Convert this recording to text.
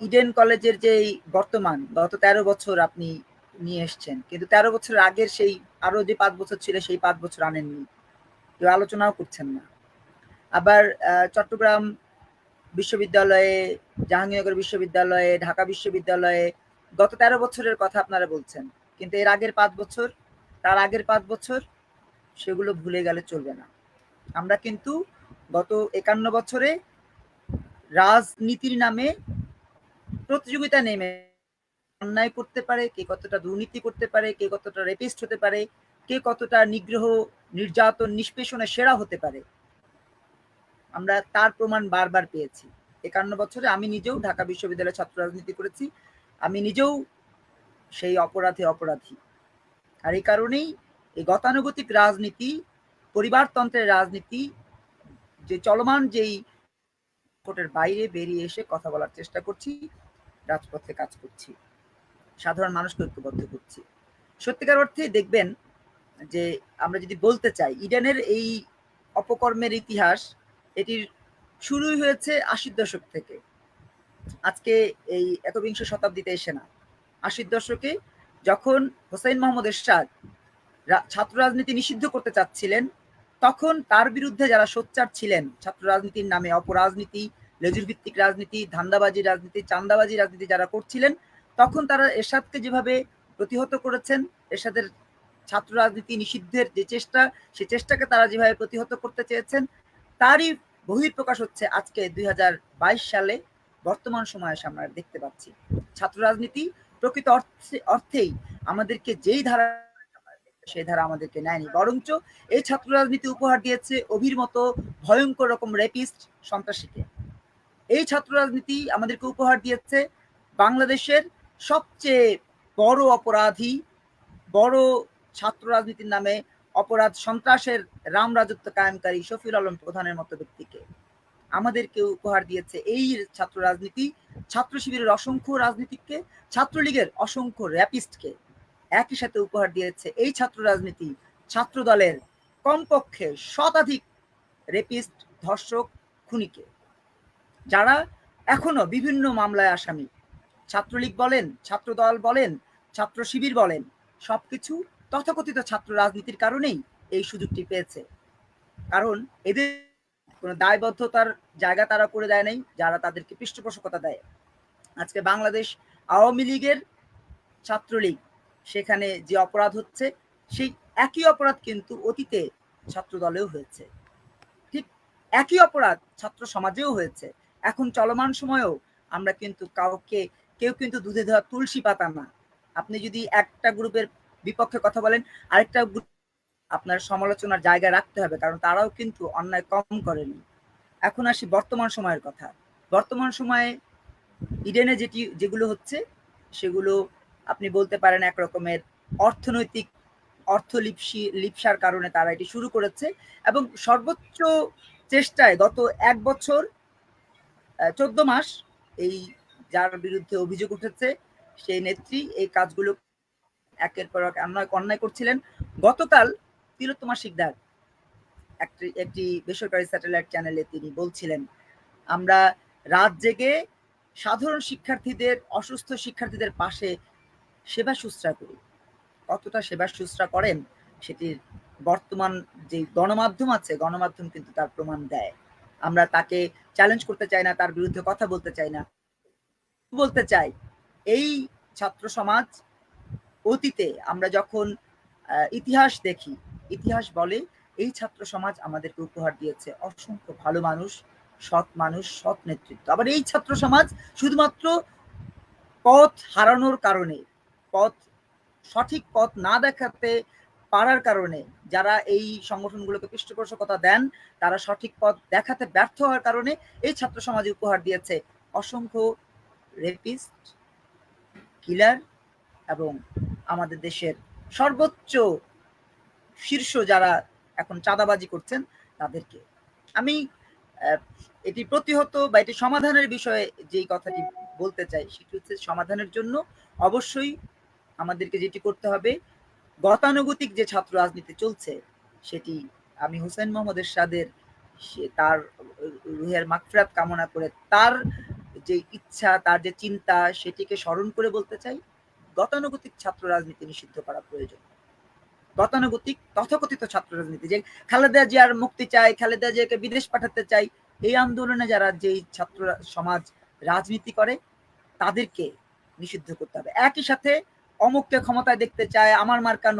Eden কলেজের যে বর্তমান, গত তেরো বছর আপনি নিয়ে এসছেন। কিন্তু তেরো বছর আগের সেই, আরও যে পাঁচ বছর ছিল সেই পাঁচ বছর আনেননি। কেউ আলোচনাও করছেন না। আবার চট্টগ্রাম বিশ্ববিদ্যালয়ে, জাহাঙ্গীরনগর বিশ্ববিদ্যালয়ে, ঢাকা বিশ্ববিদ্যালয়ে গত তেরো বছরের কথা আপনারা বলছেন। কিন্তু এর আগের পাঁচ বছর, তার আগের পাঁচ বছর সেগুলো ভুলে গেলে চলবে না। আমরা কিন্তু গত একান্ন বছরে রাজনীতির নামে প্রতিযোগিতা নেমে অন্যায় করতে পারে, কে কতটা দুর্নীতি করতে পারে, কে কতটা রেপিস্ট হতে পারে, কে কতটা নিগ্রহ, নির্যাতন নিষ্পেষণে সেরা হতে পারে। আমরা তার প্রমাণ বারবার পেয়েছি। একান্ন বছরে আমি নিজেও ঢাকা বিশ্ববিদ্যালয়ে ছাত্র রাজনীতি করেছি। আমি নিজেও সেই অপরাধে অপরাধী। আর এই কারণেই এই গতানুগতিক রাজনীতি, পরিবারতন্ত্রের রাজনীতি, যে চলমান যেই কোর্টের বাইরে বেরিয়ে এসে কথা বলার চেষ্টা করছি, রাজপথে কাজ করছি, সাধারণ মানুষকে ঐক্যবদ্ধ করছি। সত্যিকার অর্থে দেখবেন যে আমরা যদি বলতে চাই ইডেনের এই অপকর্মের ইতিহাস, এটির শুরুই হয়েছে আশির দশক থেকে। আজকে এই একবিংশ শতাব্দীতে এসে না। আশির দশকে যখন হোসেন মোহাম্মদ এরশাদ ছাত্র রাজনীতি নিষিদ্ধ করতে চাচ্ছিলেন তখন তার বিরুদ্ধে যারা সোচ্চার ছিলেন, ছাত্র রাজনীতির নামে অপরাজনীতি লেজুর ভিত্তিক রাজনীতি, ধান্দাবাজি রাজনীতি, চান্দাবাজি রাজনীতি যারা করছিলেন, তখন তারা এরশাদকে যেভাবে প্রতিহত করেছেন, এরশাদের ছাত্র রাজনীতি নিষিদ্ধের যে চেষ্টা, সে চেষ্টাকে তারা যেভাবে প্রতিহত করতে চেয়েছেন, তারই বহিঃপ্রকাশ হচ্ছে আজকে দুই হাজার বাইশ সালে বর্তমান সময়ে আমরা দেখতে পাচ্ছি। ছাত্র রাজনীতি প্রকৃত অর্থে অর্থেই আমাদেরকে যেই ধারা সেই ধারা আমাদেরকে নেয়নি। বরঞ্চ এই ছাত্র রাজনীতি উপহার দিয়েছে অভির মতো ভয়ঙ্কর রকম রেপিস্ট সন্ত্রাসীকে। এই ছাত্র রাজনীতি আমাদেরকে উপহার দিয়েছে বাংলাদেশের সবচেয়ে বড় অপরাধী, বড় ছাত্র রাজনীতির নামে অপরাধ সন্ত্রাসের রাম রাজত্ব কায়েমকারী শফিউল আলম প্রধানের মতো ব্যক্তিকে। আমাদেরকে উপহার দিয়েছে এই ছাত্র রাজনীতি ছাত্র শিবিরের অসংখ্য রাজনীতিককে, ছাত্রলীগের অসংখ্য র্যাপিস্টকে একই সাথে উপহার দিয়েছে এই ছাত্র রাজনীতি, ছাত্র দলের কমপক্ষে শতাধিক রেপিস্ট, ধর্ষক, খুনিকে। যারা এখনও বিভিন্ন মামলায় আসামি। ছাত্রলীগ বলেন, ছাত্র দল বলেন, ছাত্র শিবির বলেন, সবকিছু তথাকথিত ছাত্র রাজনীতির কারণেই এই সুযোগটি পেয়েছে। কারণ এদের কোনো দায়বদ্ধতার জায়গা তারা করে দেয় নাই, যারা তাদেরকে পৃষ্ঠপোষকতা দেয়। আজকে বাংলাদেশ আওয়ামী লীগের ছাত্রলীগ সেখানে যে অপরাধ হচ্ছে, সেই একই অপরাধ কিন্তু অতীতে ছাত্র দলেও হয়েছে। ঠিক একই অপরাধ ছাত্র সমাজেও হয়েছে। এখন চলমান সময়েও আমরা কিন্তু কাউকে, কেউ কিন্তু দুধে দেওয়া তুলসী পাতা না। আপনি যদি একটা গ্রুপের বিপক্ষে কথা বলেন, আরেকটা আপনার সমালোচনার জায়গা রাখতে হবে, কারণ তারাও কিন্তু অন্যায় কম করেনি। এখন আসি বর্তমান সময়ের কথা। বর্তমান সময়ে ইডেনে যেটি, যেগুলো হচ্ছে, সেগুলো আপনি বলতে পারেন এক রকমের অর্থনৈতিক অর্থলিপসি, লিপসার কারণে তারা এটি শুরু করেছে এবং সর্বোচ্চ চেষ্টায় গত এক বছর চোদ্দ মাস এই যার বিরুদ্ধে অভিযোগ উঠেছে সেই নেত্রী এই কাজগুলো একের পর এক অন্যায় অন্যায় করছিলেন। গতকাল তিলোত্তমা শিকদার একটি একটি বেসরকারি স্যাটেলাইট চ্যানেলে তিনি বলছিলেন, আমরা রাত জেগে সাধারণ শিক্ষার্থীদের, অসুস্থ শিক্ষার্থীদের পাশে সেবা শুশ্রা করি। কতটা সেবা শুশ্রা করেন সেটির বর্তমান যে গণমাধ্যম আছে, গণমাধ্যম কিন্তু তার প্রমাণ দেয়। আমরা তাকে চ্যালেঞ্জ করতে চাই না, তার বিরুদ্ধে কথা বলতে চাই না। বলতে চাই, এই ছাত্র সমাজ অতীতে আমরা যখন ইতিহাস দেখি, ইতিহাস বলে এই ছাত্র সমাজ আমাদেরকে উপহার দিয়েছে। অসংখ্য ভালো মানুষ, সৎ মানুষ, সৎ নেতৃত্ব। আবার এই ছাত্র সমাজ শুধুমাত্র পথ হারানোর কারণে পথ, সঠিক পথ না দেখাতে পারার কারণে যারা এই সংগঠনগুলোকে পৃষ্ঠপোষকতা দেন, তারা সঠিক পথ দেখাতে ব্যর্থ হওয়ার কারণে এই ছাত্র সমাজে উপহার দিয়েছে অসংখ্য রেপিস্ট কিলার এবং আমাদের দেশের সর্বোচ্চ শীর্ষ যারা এখন চাঁদাবাজি করছেন তাদেরকে। আমি এটি প্রতিহত বা এটি সমাধানের বিষয়ে যেই কথাটি বলতে চাই, সেটি হচ্ছে সমাধানের জন্য অবশ্যই আমাদেরকে যেটি করতে হবে, গতানুগতিক যে ছাত্র রাজনীতি চলছে, সেটি আমি হুসেন মোহাম্মদ এরশাদের তার রুহের মাকফরাত কামনা করে তার যে ইচ্ছা, তার যে চিন্তা, সেটিকে স্মরণ করে বলতে চাই, গতানুগতিক ছাত্র রাজনীতি নিষিদ্ধ করা প্রয়োজন। গতানুগতিক, তথাকথিত ছাত্র রাজনীতি, যে খালেদা জিয়ার মুক্তি চাই, খালেদা জিয়াকে বিদেশ পাঠাতে চাই, এই আন্দোলনে যারা যেই ছাত্র সমাজ রাজনীতি করে, তাদেরকে নিষিদ্ধ করতে হবে। একই সাথে অমুককে ক্ষমতায় দেখতে চায় আমার মার্কা